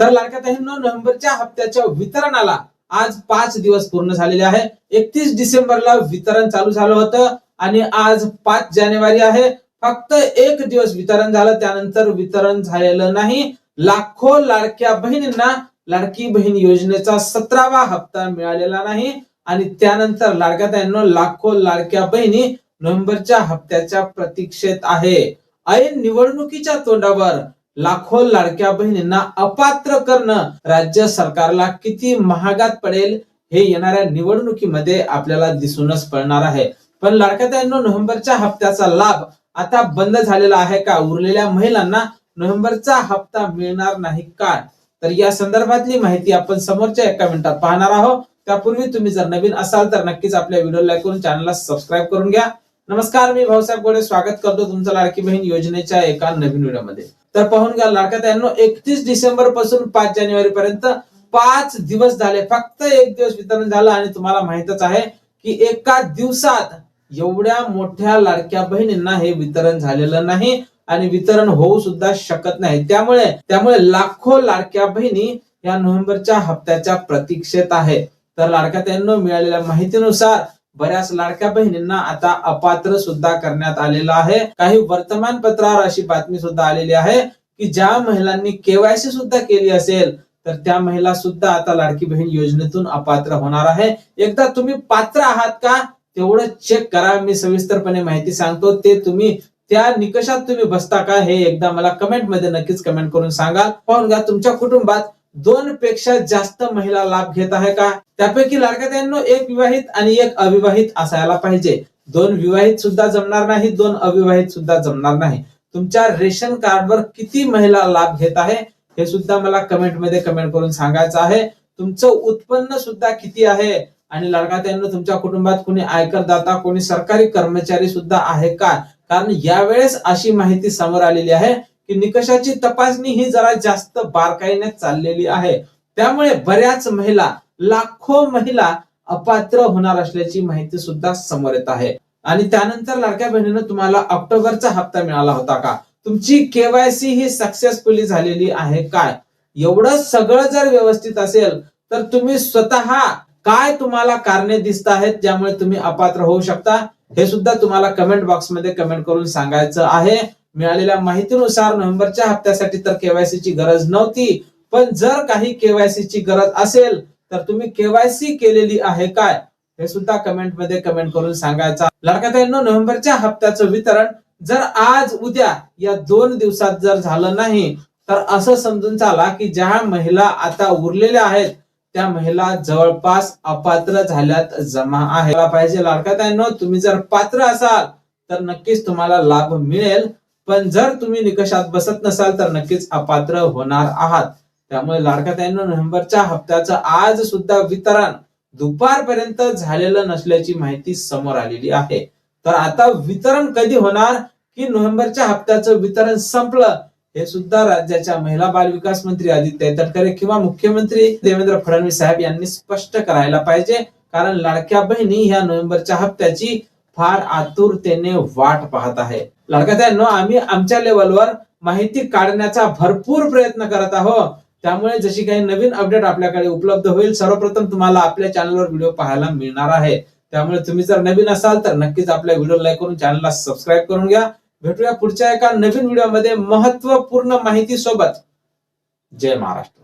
तर लाडक्या बहिणींनो नोव्हेंबरच्या हप्त्याच्या वितरणाला आज पाच दिवस पूर्ण झालेले आहे. एकतीस डिसेंबरला वितरण चालू झालं होतं आणि आज पाच जानेवारी आहे. फक्त एक दिवस वितरण झालं त्यानंतर वितरण झालेलं नाही. लाखो लाडक्या बहिणींना लाडकी बहीण योजनेचा सतरावा हप्ता मिळालेला नाही. आणि त्यानंतर लाडक्या ताईंनो लाखो लाडक्या बहिणी नोव्हेंबरच्या हप्त्याच्या प्रतीक्षेत आहे. ऐन निवडणुकीच्या तोंडावर लाखो लाडक्या बहिणींना अपात्र करणं राज्य सरकारला किती महागात पडेल हे येणाऱ्या निवडणुकीमध्ये आपल्याला दिसूनच पडणार आहे. पण लाडक्या नोव्हेंबरच्या हप्त्याचा लाभ आता बंद झालेला आहे का? उरलेल्या महिलांना नोव्हेंबरचा हप्ता मिळणार नाही का? तर या संदर्भातली माहिती आपण समोरच्या एका मिनिटात पाहणार आहोत. त्यापूर्वी तुम्ही जर नवीन असाल तर नक्कीच आपल्या व्हिडिओ लाईक करून चॅनलला सबस्क्राईब करून घ्या. नमस्कार मी भाऊसाहेब गोडे. स्वागत करतो तुमचं लाडकी बहीण योजनेच्या एका नवीन व्हिडिओमध्ये. तर पाहून घ्या लाडक्या त्यांनो एकतीस डिसेंबरपासून पाच जानेवारी पर्यंत पाच दिवस झाले. फक्त एक दिवस वितरण झालं आणि तुम्हाला माहितच आहे की एका दिवसात एवढ्या मोठ्या लाडक्या बहिणींना हे वितरण झालेलं नाही आणि वितरण होऊ सुद्धा शकत नाही. त्यामुळे त्यामुळे लाखो लाडक्या बहिणी या नोव्हेंबरच्या हप्त्याच्या प्रतीक्षेत आहे. तर लाडक्या त्यांना मिळालेल्या माहितीनुसार बऱ्याच लाडक्या बहिणींना आता अपात्र सुद्धा करण्यात आलेलं आहे. काही वर्तमानपत्रावर अशी बातमी सुद्धा आलेली आहे की ज्या महिलांनी केवायसी सुद्धा केली असेल तर त्या महिला सुद्धा आता लाडकी बहीण योजनेतून अपात्र होणार आहे. एकदा तुम्ही पात्र आहात का तेवढं चेक करा. मी सविस्तरपणे माहिती सांगतो. ते तुम्ही त्या निकषात तुम्ही बसता का हे एकदा मला कमेंटमध्ये नक्कीच कमेंट करून सांगा पाहून घ्या तुमच्या कुटुंबात दोन पेक्षा जास्त महिला लाभ घेत आहे का? त्यापैकी लाडक्या त्यांनो एक विवाहित आणि एक अविवाहित असायला पाहिजे. दोन विवाहित सुद्धा जमणार नाही दोन अविवाहित सुद्धा जमणार नाही. तुमच्या रेशन कार्डवर किती महिला लाभ घेत आहे हे सुद्धा मला कमेंटमध्ये कमेंट करून सांगायचं आहे. तुमचं उत्पन्न सुद्धा किती आहे? आणि लाडकात्यांना तुमच्या कुटुंबात कोणी आयकर दाता कोणी सरकारी कर्मचारी सुद्धा आहे का? कारण यावेळेस अशी माहिती समोर आलेली आहे. की निकषाची तपासणी ही जरा जास्त बारकाईने चाललेली आहे. त्यामुळे बऱ्याच महिला लाखो महिला अपात्र होणार असल्याची माहिती सुद्धा समोर येत आहे. आणि त्यानंतर लाडक्या बहिणीनं तुम्हाला ऑक्टोबरचा हप्ता मिळाला होता का? तुमची केवायसी ही सक्सेसफुली झालेली आहे काय? एवढं सगळं जर व्यवस्थित असेल तर तुम्ही स्वतः काय तुम्हाला कारणे दिसत आहेत ज्यामुळे तुम्ही अपात्र होऊ शकता? हे सुद्धा तुम्हाला कमेंट बॉक्समध्ये कमेंट करून सांगायचं आहे. मिळालेल्या माहितीनुसार नोव्हेंबरच्या हप्त्यासाठी तर केवायसी ची गरज नव्हती. पण जर काही केवायसी ची गरज असेल तर तुम्ही केवायसी केलेली आहे काय? हे सुद्धा कमेंटमध्ये कमेंट करून सांगायचा. लाडकाताईंनो नोव्हेंबरच्या हप्त्याचं वितरण जर आज उद्या या दोन दिवसात जर झालं नाही तर असं समजून चाला की ज्या महिला आता उरलेल्या आहेत त्या महिला जवळपास अपात्र झाल्यात जमा आहे पाहिजे लाडकाताईंनो तुम्ही जर पात्र असाल तर नक्कीच तुम्हाला लाभ मिळेल. पण जर तुम्ही निकषात बसत नसाल तर नक्कीच अपात्र होणार आहात. त्यामुळे लाडकाताईंनो नोव्हेंबरच्या हप्त्याचं आज सुद्धा वितरण दुपारपर्यंत झालेलं नसल्याची माहिती समोर आलेली आहे. तर आता वितरण कधी होणार? की नोव्हेंबरच्या हप्त्याचं वितरण संपलं? हे सुद्धा राज्याच्या महिला बाल विकास मंत्री आदित्य तटकरे किंवा मुख्यमंत्री देवेंद्र फडणवीस साहेब यांनी स्पष्ट करायला पाहिजे. कारण लाडक्या बहिणी ह्या नोव्हेंबरच्या हप्त्याची फार आतुरतेने वाट पाहत आहे. लाडक्या आम्ही आमच्या लेवलवर माहिती काढण्याचा भरपूर प्रयत्न करत आहोत. त्यामुळे जशी काही नवीन अपडेट आपल्याकडे उपलब्ध होईल सर्वप्रथम तुम्हाला आपल्या चॅनलवर व्हिडिओ पाहायला मिळणार आहे. त्यामुळे तुम्ही जर नवीन असाल तर नक्कीच आपल्या व्हिडिओ लाईक करून चॅनलला सबस्क्राईब करून घ्या. भेटूया पुढच्या एका नवीन व्हिडिओमध्ये महत्त्वपूर्ण माहिती सोबत जय महाराष्ट्र.